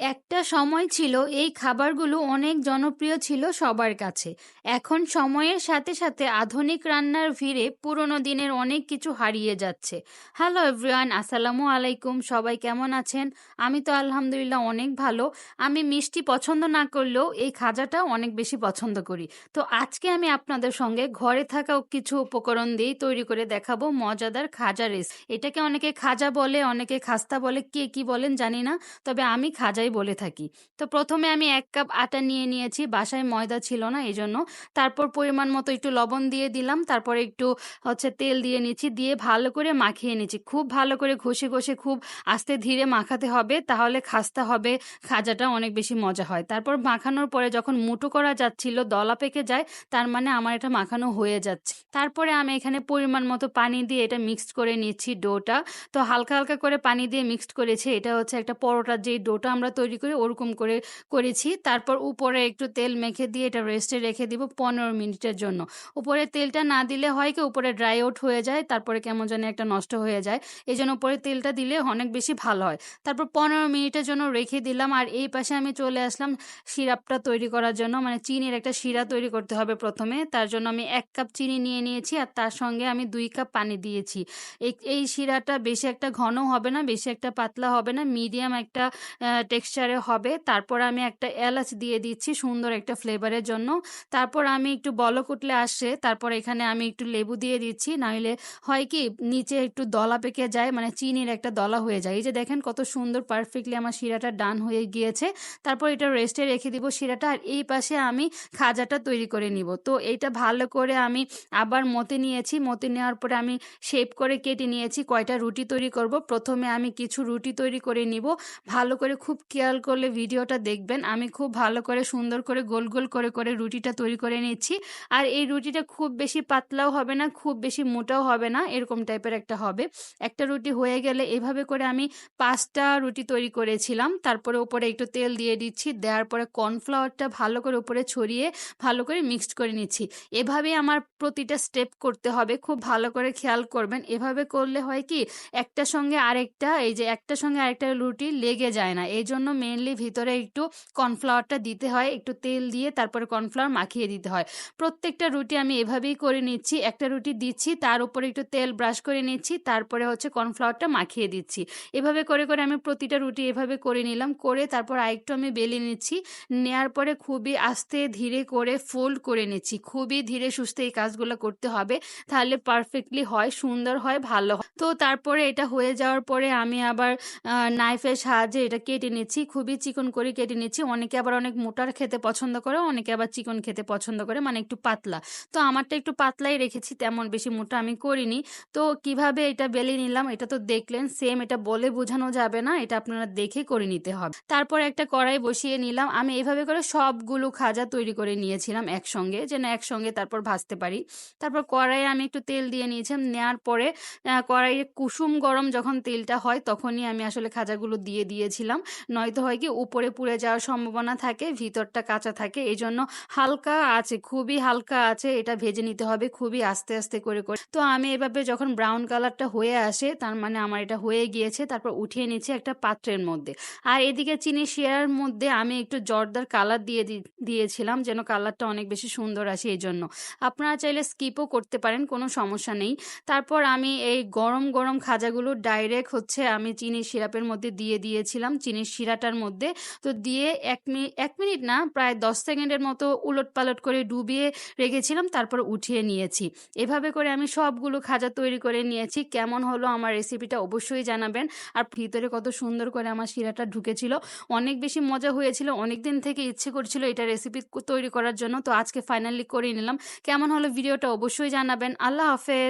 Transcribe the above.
একটা সময় ছিল এই খাবারগুলো অনেক জনপ্রিয় ছিল সবার কাছে। এখন সময়ের সাথে সাথে আধুনিক রান্নার ভিড়ে পুরনো দিনের অনেক কিছু হারিয়ে যাচ্ছে। হ্যালো এভরিওয়ান আসসালামু আলাইকুম, সবাই কেমন আছেন? আমি তো আলহামদুলিল্লাহ অনেক ভালো। আমি মিষ্টি পছন্দ না করলেও এই খাজাটা অনেক বেশি পছন্দ করি। তো আজকে আমি আপনাদের সঙ্গে ঘরে থাকা কিছু উপকরণ দিয়েই তৈরি করে দেখাবো মজাদার খাজা রেস এটাকে অনেকে খাজা বলে, অনেকে খাস্তা বলে, কে কি বলেন জানি না, তবে আমি খাজাই বলে থাকি। তো প্রথমে আমি এক কাপ আটা নিয়ে নিয়েছি, বাসায় ময়দা ছিল না এই জন্য তারপর পরিমাণ মতো একটু লবণ দিয়ে দিলাম, তারপরে একটু হচ্ছে তেল দিয়ে নিচ্ছি দিয়ে ভালো করে মাখিয়ে নিচ্ছি খুব ভালো করে ঘষে ঘষে খুব আস্তে ধীরে মাখাতে হবে, তাহলে খাস্তা হবে, খাজাটা অনেক বেশি মজা হয়। তারপর মাখানোর পরে যখন মুটো করা যাচ্ছিল, দলা পেকে যায়, তার মানে আমার এটা মাখানো হয়ে যাচ্ছে। তারপরে আমি এখানে পরিমাণ মতো পানি দিয়ে এটা মিক্সড করে নিচ্ছি ডোটা। তো হালকা হালকা করে পানি দিয়ে মিক্সড করেছি, এটা হচ্ছে একটা পরোটার যে ডোটা আমরা তৈরি করি ওরকম করে করেছি। তারপর উপরে একটু তেল মেখে দিয়ে এটা রেস্টে রেখে দিব পনেরো মিনিটের জন্য। উপরে তেলটা না দিলে হয় কি, উপরে ড্রাই আউট হয়ে যায়, তারপরে কেমন যেন একটা নষ্ট হয়ে যায়। এই জন্য উপরে তেলটা দিলে অনেক বেশি ভালো হয়। তারপর পনেরো মিনিটের জন্য রেখে দিলাম আর এই পাশে আমি চলে আসলাম সিরাপটা তৈরি করার জন্য। মানে চিনির একটা শিরা তৈরি করতে হবে প্রথমে। তার জন্য আমি এক কাপ চিনি নিয়ে নিয়েছি আর তার সঙ্গে আমি দুই কাপ পানি দিয়েছি। এই শিরাটা বেশি একটা ঘন হবে না, বেশি একটা পাতলা হবে না। মিডিয়াম একটা টেক্সচারে হবে। তারপর আমি একটা এলাচ দিয়ে দিচ্ছি সুন্দর একটা ফ্লেভারের জন্য। তারপর আমি একটু বলক উঠলে আসে, তারপর এখানে আমি একটু লেবু দিয়ে দিচ্ছি। নাহলে হয় কি, নিচে একটু দলা পেকে যায় মানে চিনির একটা দলা হয়ে যায়। এই যে দেখেন কত সুন্দর পারফেক্টলি আমার শিরাটা ডান হয়ে গিয়েছে। তারপর এটা রেস্টে রেখে দিব শিরাটা, আর এই পাশে আমি খাজাটা তৈরি করে নিব। তো এইটা ভালো করে আমি আবার মতে নিয়েছি। মতে নেওয়ার পরে আমি শেপ করে কেটে নিয়েছি, কয়টা রুটি তৈরি করব। প্রথমে আমি কিছু রুটি তৈরি করে নিব। ভালো করে খুব খেয়াল করলে ভিডিওটা দেখবেন। আমি খুব ভালো করে, সুন্দর করে, গোল গোল করে করে রুটিটা তৈরি করে নিচ্ছি। আর এই রুটিটা খুব বেশি পাতলাও হবে না, খুব বেশি মোটাও হবে না, এরকম টাইপের একটা হবে। একটা রুটি হয়ে গেলে এভাবে করে আমি পাঁচটা রুটি তৈরি করেছিলাম। তারপরে উপরে একটু তেল দিয়ে দিচ্ছি, দেওয়ার পরে কর্নফ্লাওয়ারটা ভালো করে উপরে ছড়িয়ে ভালো করে মিক্সড করে নিচ্ছি। এভাবেই আমার প্রতিটা স্টেপ করতে হবে, খুব ভালো করে খেয়াল করবেন। এভাবে করলে হয় কি, একটার সঙ্গে আরেকটা, এই যে একটার সঙ্গে আরেকটা রুটি লেগে যায় না। এই জন্য মেনলি ভিতরে একটু কর্নফ্লাওয়ারটা দিতে হয়, একটু তেল দিয়ে তারপরে কর্নফ্লাওয়ার মাখিয়ে দিতে হয়। প্রত্যেকটা রুটি আমি এভাবেই করে নিচ্ছি, একটা রুটি দিচ্ছি, তার উপরে একটু তেল ব্রাশ করে নিচ্ছি, তারপরে হচ্ছে কর্নফ্লাওয়ারটা মাখিয়ে দিচ্ছি। এভাবে করে করে আমি প্রতিটা রুটি এভাবে করে নিলাম, করে তারপর আরেকটু আমি বেলে নিচ্ছি, নেয়ার পরে খুবই আস্তে ধীরে করে ফোল্ড করে নিচ্ছি। খুবই ধীরে সুস্থে এই কাজগুলো করতে হবে, তাহলে পারফেক্টলি হয়, সুন্দর হয়, ভালো হয়। তো তারপরে এটা হয়ে যাওয়ার পরে আমি আবার নাইফের সাহায্যে এটা কেটে নিচ্ছি। খুবই চিকন করে কেটে নিচ্ছি অনেকে আবার অনেক মোটার খেতে পছন্দ করে, অনেকে আবার চিকন খেতে পছন্দ করে মানে একটু পাতলা। তো আমারটা একটু পাতলাই রেখেছি, তেমন বেশি মোটা আমি করিনি। তো কীভাবে এটা বেলে নিলাম, এটা তো দেখলেন সেম এটা বলে বোঝানো যাবে না, এটা আপনারা দেখে করে নিতে হবে। তারপর একটা কড়াই বসিয়ে নিলাম, আমি এভাবে করে সবগুলো খাজা তৈরি করে নিয়েছিলাম একসঙ্গে, যেন একসঙ্গে তারপর ভাজতে পারি। তারপর কড়াইয়ে আমি একটু তেল দিয়ে নিয়েছিলাম নেওয়ার পরে কড়াইয়ে কুসুম গরম যখন তেলটা হয়, তখনই আমি আসলে খাজাগুলো দিয়ে দিয়েছিলাম। নয়তো হয় কি উপরে পুড়ে যাওয়ার সম্ভাবনা থাকে, ভিতরটা কাঁচা থাকে এই জন্য হালকা আছে, খুবই হালকা আছে, এটা ভেজে নিতে হবে খুবই আস্তে আস্তে করে করে। তো আমি এভাবে যখন ব্রাউন কালারটা হয়ে আসে, তার মানে আমার এটা হয়ে গিয়েছে, তারপর উঠিয়ে নিচ্ছি একটা পাত্রের মধ্যে। আর এদিকে চিনি শিয়ার মধ্যে আমি একটু জর্দার কালার দিয়ে দিয়েছিলাম যেন কালারটা অনেক বেশি সুন্দর আসে এই জন্য আপনারা চাইলে স্কিপও করতে পারেন, কোনো সমস্যা নেই। তারপর আমি এই গরম গরম খাজাগুলো ডাইরেক্ট হচ্ছে আমি চিনি সিরাপের মধ্যে দিয়ে দিয়েছিলাম। চিনির শিরাটার মধ্যে। তো দিয়ে এক মিনিট এক মিনিট না, প্রায় দশ সেকেন্ডের মতো উলট পালট করে ডুবিয়ে রেখেছিলাম, তারপর উঠিয়ে নিয়েছি। এভাবে করে আমি সবগুলো খাজা তৈরি করে নিয়েছি। কেমন হলো আমার রেসিপিটা অবশ্যই জানাবেন। আর ভিতরে কত সুন্দর করে আমার শিরাটা ঢুকেছিল। অনেক বেশি মজা হয়েছিল অনেক দিন থেকে ইচ্ছে করছিল এটা রেসিপি তৈরি করার জন্য। তো আজকে ফাইনালি করে নিলাম। কেমন হলো ভিডিওটা অবশ্যই জানাবেন। আল্লাহ হাফেজ।